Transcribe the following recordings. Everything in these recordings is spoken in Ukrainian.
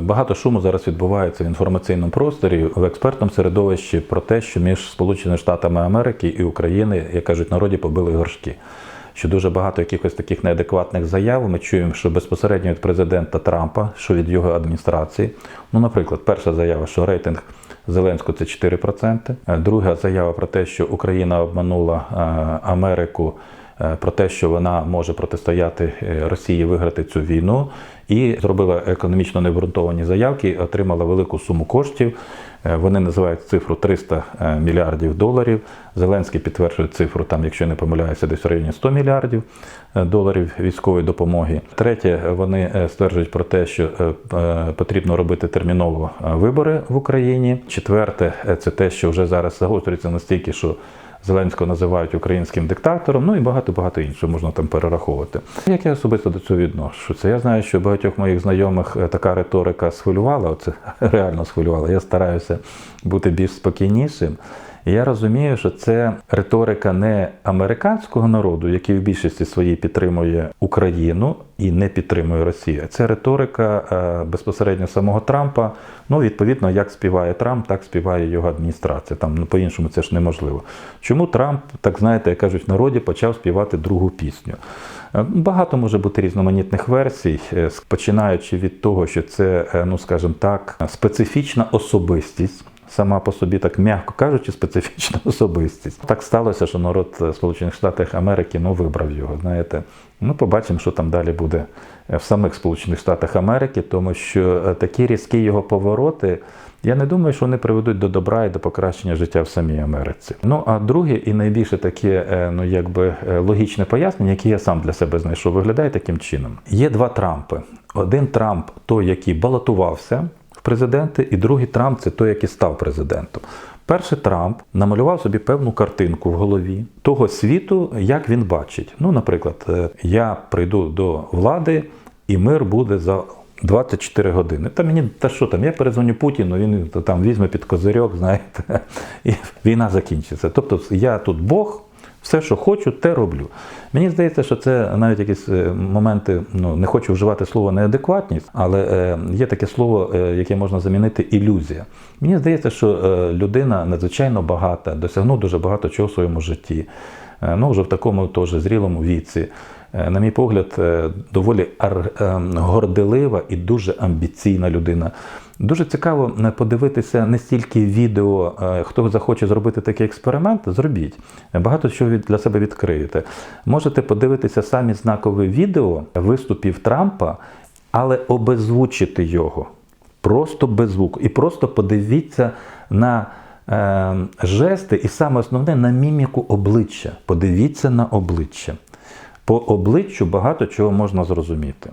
Багато шуму зараз відбувається в інформаційному просторі в експертному середовищі про те, що між Сполученими Штатами Америки і України, як кажуть, народі побили горшки. Що дуже багато якихось таких неадекватних заяв ми чуємо, що безпосередньо від президента Трампа, що від його адміністрації. Ну, наприклад, перша заява, що рейтинг Зеленського це 4%. Е, Друга заява про те, що Україна обманула е, Америку про те, що вона може протистояти е, Росії, виграти цю війну, і зробила економічно необґрунтовані заявки, отримала велику суму коштів. Е, Вони називають цифру 300 е, мільярдів доларів. Зеленський підтверджує цифру, там, якщо не помиляюся, десь в районі 100 мільярдів е, доларів військової допомоги. Третє, вони е, стверджують про те, що е, е, потрібно робити терміново е, вибори в Україні. Четверте, е, це те, що вже зараз загострюється настільки, що Зеленського називають українським диктатором, ну і багато-багато іншого можна там перераховувати. Як я особисто до цього відношуся? Я знаю, що багатьох моїх знайомих е, така риторика схвилювала, оце реально схвилювала. Я стараюся бути більш спокійнішим. Я розумію, що це риторика не американського народу, який в більшості своїй підтримує Україну і не підтримує Росію. Це риторика е, безпосередньо самого Трампа. Ну, відповідно, як співає Трамп, так співає його адміністрація. Там ну, по-іншому це ж неможливо. Чому Трамп, так знаєте, як кажуть в народі, почав співати другу пісню? Е, Багато може бути різноманітних версій, е, починаючи від того, що це, ну скажімо так, специфічна особистість. Сама по собі, так м'яко кажучи, специфічна особистість. Так сталося, що народ е, Сполучених Штатів Америки ну, вибрав його. Знаєте, ну побачимо, що там далі буде е, в самих Сполучених Штатах Америки, тому що е, такі різкі його повороти. Я не думаю, що вони приведуть до добра і до покращення життя в самій Америці. Ну а друге і найбільше таке, ну якби логічне пояснення, яке я сам для себе знайшов, виглядає таким чином: є два Трампи. Один Трамп, той, який балотувався президенти, і другий Трамп це той, який став президентом. Перший Трамп намалював собі певну картинку в голові того світу, як він бачить. Ну, наприклад, е, я прийду до влади, і мир буде за 24 години. Та мені та що там, я перезвоню Путіну, він там візьме під козирьок, знаєте, і війна закінчиться. Тобто я тут Бог, все, що хочу, те роблю. Мені здається, що це навіть якісь е, моменти, ну не хочу вживати слово неадекватність, але е, є таке слово, е, яке можна замінити ілюзія. Мені здається, що людина надзвичайно багата, досягнув дуже багато чого в своєму житті. Ну, вже в такому теж зрілому віці. На мій погляд, доволі ар- е, горделива і дуже амбіційна людина. Дуже цікаво е, подивитися не стільки відео, е, хто захоче зробити такий експеримент, зробіть. Багато ви для себе відкриєте. Можете подивитися самі знакові відео виступів Трампа, але обезвучити його. Просто без звуку. І просто подивіться на е, жести, і саме основне на міміку обличчя. Подивіться на обличчя. По обличчю багато чого можна зрозуміти.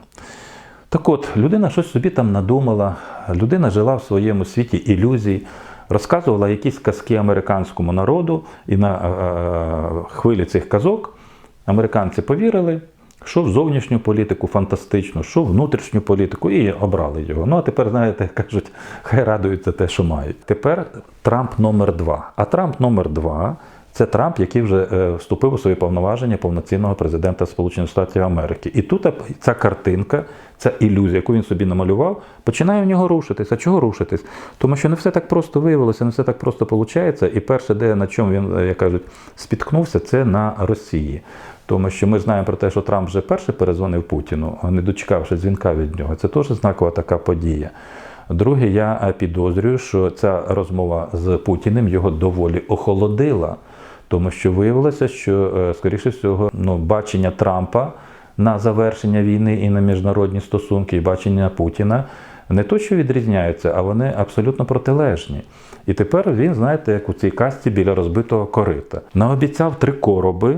Так от, людина щось собі там надумала, людина жила в своєму світі ілюзій, розказувала якісь казки американському народу, і на е, хвилі цих казок американці повірили, що в зовнішню політику фантастичну, що в внутрішню політику, і обрали його. Ну а тепер, знаєте, кажуть, хай радуються те, що мають. Тепер Трамп номер два. А Трамп номер два це Трамп, який вже е, вступив у свої повноваження повноцінного президента Сполучених Штатів Америки. І тут е, ця картинка, ця ілюзія, яку він собі намалював, починає в нього рушитися. Чого рушитись? Тому що не все так просто виявилося, не все так просто виходить. І перше, де на чому він, е, як кажуть, спіткнувся, це на Росії. Тому що ми знаємо про те, що Трамп вже перший перезвонив Путіну, не дочекавши дзвінка від нього. Це теж знакова така подія. Друге, я е, підозрюю, що ця розмова з Путіним його доволі охолодила, тому що виявилося, що, е, скоріше всього, ну, бачення Трампа на завершення війни і на міжнародні стосунки, і бачення Путіна не то, що відрізняються, а вони абсолютно протилежні. І тепер він, знаєте, як у цій касті біля розбитого корита. Наобіцяв три короби.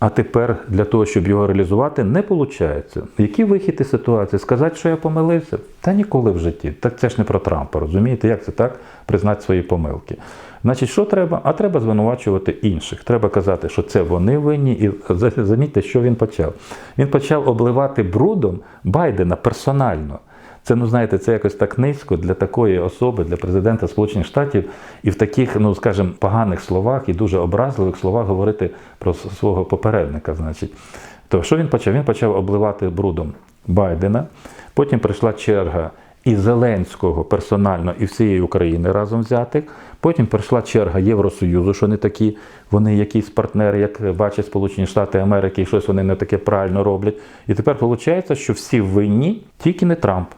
А тепер для того, щоб його реалізувати, не виходить. Який вихід із ситуації? Сказати, що я помилився? Та ніколи в житті. Так це ж не про Трампа, розумієте, як це так признати свої помилки. Значить, що треба? А треба звинувачувати інших. Треба казати, що це вони винні. І замітьте, що він почав. Він почав обливати брудом Байдена персонально. Це, ну знаєте, це якось так низько для такої особи, для президента Сполучених Штатів, і в таких, ну скажімо, поганих словах і дуже образливих словах говорити про свого попередника. Значить, то що він почав? Він почав обливати брудом Байдена. Потім прийшла черга і Зеленського персонально, і всієї України разом взятих. Потім прийшла черга Євросоюзу, що не такі вони якісь партнери, як бачать Сполучені Штати Америки, і щось вони не таке правильно роблять. І тепер виходить, що всі винні, тільки не Трамп.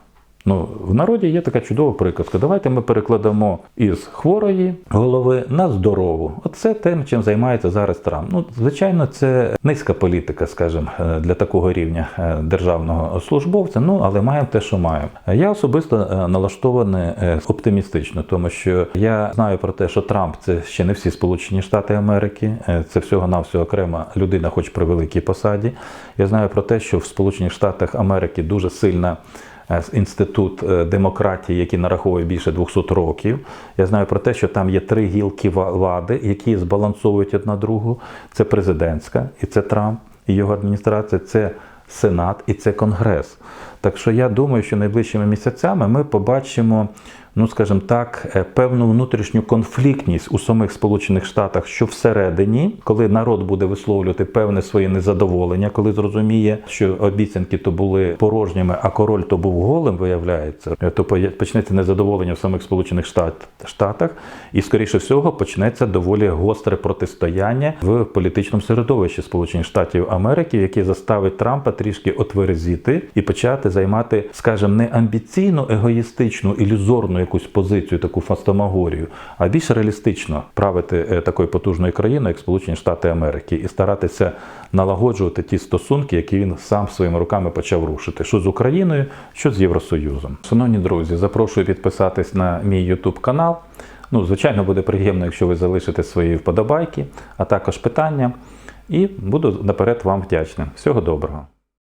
Ну, в народі є така чудова приказка. Давайте ми перекладемо із хворої голови на здорову. Оце тим, чим займається зараз Трамп. Ну, звичайно, це низька політика, скажімо, е, для такого рівня е, державного службовця. Ну, але маємо те, що маємо. Я особисто е, налаштований оптимістично, тому що я знаю про те, що Трамп це ще не всі Сполучені Штати Америки, це всього навсього окрема людина, хоч при великій посаді. Я знаю про те, що в Сполучених Штатах Америки дуже сильна інститут е, демократії, який нараховує більше 200 років. Я знаю про те, що там є три гілки влади, які збалансовують одна другу. Це президентська, і це Трамп, і його адміністрація, це Сенат і це Конгрес. Так що я думаю, що найближчими місяцями ми побачимо, ну скажімо так, е, певну внутрішню конфліктність у самих Сполучених Штатах, що всередині, коли народ буде висловлювати певне своє незадоволення, коли зрозуміє, що обіцянки то були порожніми, а король то був голим, виявляється, е, то почнеться незадоволення в самих Сполучених Штат- Штатах, і скоріше всього почнеться доволі гостре протистояння в політичному середовищі Сполучених Штатів Америки, яке заставить Трампа трішки отверезіти і почати займати, скажімо, не амбіційну, егоїстичну, ілюзорну якусь позицію, таку фастомагорію, а більш реалістично правити е, такою потужною країною, як Сполучені Штати Америки, і старатися налагоджувати ті стосунки, які він сам своїми руками почав рушити, що з Україною, що з Євросоюзом. Шановні друзі, запрошую підписатись на мій YouTube канал. Ну, звичайно, буде приємно, якщо ви залишите свої вподобайки, а також питання. І буду наперед вам вдячним. Всього доброго.